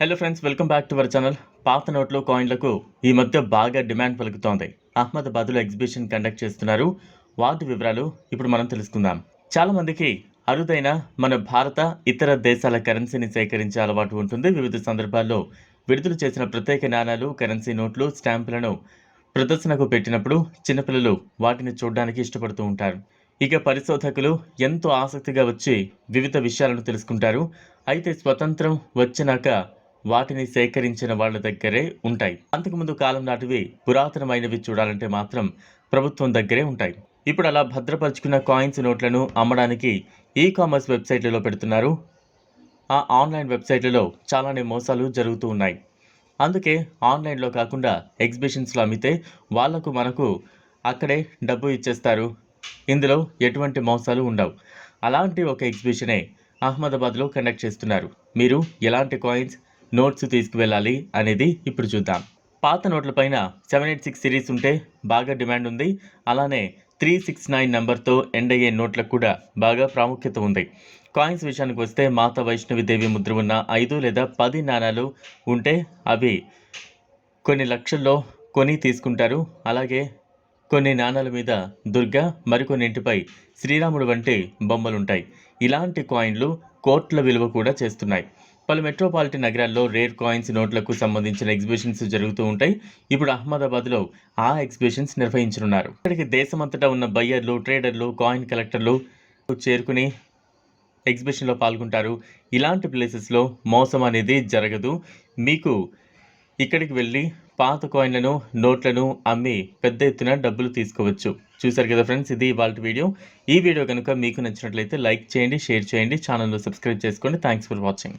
Hello friends welcome back to our channel పాత నోట్లు కాయిన్లకు ఈ మధ్య బాగా డిమాండ్ పలుకుతోంది. అహ్మదాబాద్లో ఎగ్జిబిషన్ కండక్ట్ చేస్తున్నారు. వాటి వివరాలు ఇప్పుడు మనం తెలుసుకుందాం. చాలామందికి అరుదైన మన భారత ఇతర దేశాల కరెన్సీని సేకరించే అలవాటు ఉంటుంది. వివిధ సందర్భాల్లో విడుదల చేసిన ప్రత్యేక నాణాలు కరెన్సీ నోట్లు స్టాంపులను ప్రదర్శనకు పెట్టినప్పుడు చిన్నపిల్లలు వాటిని చూడడానికి ఇష్టపడుతూ ఉంటారు. ఇక పరిశోధకులు ఎంతో ఆసక్తిగా వచ్చి వివిధ విషయాలను తెలుసుకుంటారు. అయితే స్వతంత్రం వచ్చినాక వాటిని సేకరించిన వాళ్ళ దగ్గరే ఉంటాయి. అంతకుముందు కాలం నాటివి పురాతనమైనవి చూడాలంటే మాత్రం ప్రభుత్వం దగ్గరే ఉంటాయి. ఇప్పుడు అలా భద్రపరుచుకున్న కాయిన్స్ నోట్లను అమ్మడానికి ఈ కామర్స్ వెబ్సైట్లలో పెడుతున్నారు. ఆ ఆన్లైన్ వెబ్సైట్లలో చాలానే మోసాలు జరుగుతూ ఉన్నాయి. అందుకే ఆన్లైన్లో కాకుండా ఎగ్జిబిషన్స్లో అమ్మితే వాళ్ళకు మనకు అక్కడే డబ్బు ఇచ్చేస్తారు. ఇందులో ఎటువంటి మోసాలు ఉండవు. అలాంటి ఒక ఎగ్జిబిషనే అహ్మదాబాద్లో కండక్ట్ చేస్తున్నారు. మీరు ఎలాంటి కాయిన్స్ నోట్స్ తీసుకువెళ్ళాలి అనేది ఇప్పుడు చూద్దాం. పాత నోట్లపైన సెవెన్ ఎయిట్ సిక్స్ సిరీస్ ఉంటే బాగా డిమాండ్ ఉంది. అలానే త్రీ సిక్స్ నైన్ నెంబర్తో ఎండ్ అయ్యే నోట్లకు కూడా బాగా ప్రాముఖ్యత ఉంది. కాయిన్స్ విషయానికి వస్తే మాత వైష్ణవిదేవి ముద్ర ఉన్న ఐదు లేదా పది నాణాలు ఉంటే అవి కొన్ని లక్షల్లో కొని తీసుకుంటారు. అలాగే కొన్ని నాణాల మీద దుర్గా మరికొన్నింటిపై శ్రీరాముడు వంటి బొమ్మలుంటాయి. ఇలాంటి కాయిన్లు కోట్ల విలువ కూడా చేస్తున్నాయి. పలు మెట్రోపాలిటన్ నగరాల్లో రేర్ కాయిన్స్ నోట్లకు సంబంధించిన ఎగ్జిబిషన్స్ జరుగుతూ ఉంటాయి. ఇప్పుడు అహ్మదాబాద్లో ఆ ఎగ్జిబిషన్స్ నిర్వహించనున్నారు. ఇక్కడికి దేశమంతటా ఉన్న బయ్యర్లు ట్రేడర్లు కాయిన్ కలెక్టర్లు చేరుకుని ఎగ్జిబిషన్లో పాల్గొంటారు. ఇలాంటి ప్లేసెస్లో మోసం అనేది జరగదు. మీకు ఇక్కడికి వెళ్ళి పాత కాయిన్లను నోట్లను అమ్మి పెద్ద ఎత్తున డబ్బులు తీసుకోవచ్చు. చూసారు కదా ఫ్రెండ్స్ ఇది ఇవాళ వీడియో. ఈ వీడియో కనుక మీకు నచ్చినట్లయితే లైక్ చేయండి షేర్ చేయండి ఛానల్లో సబ్స్క్రైబ్ చేసుకోండి. Thanks for watching.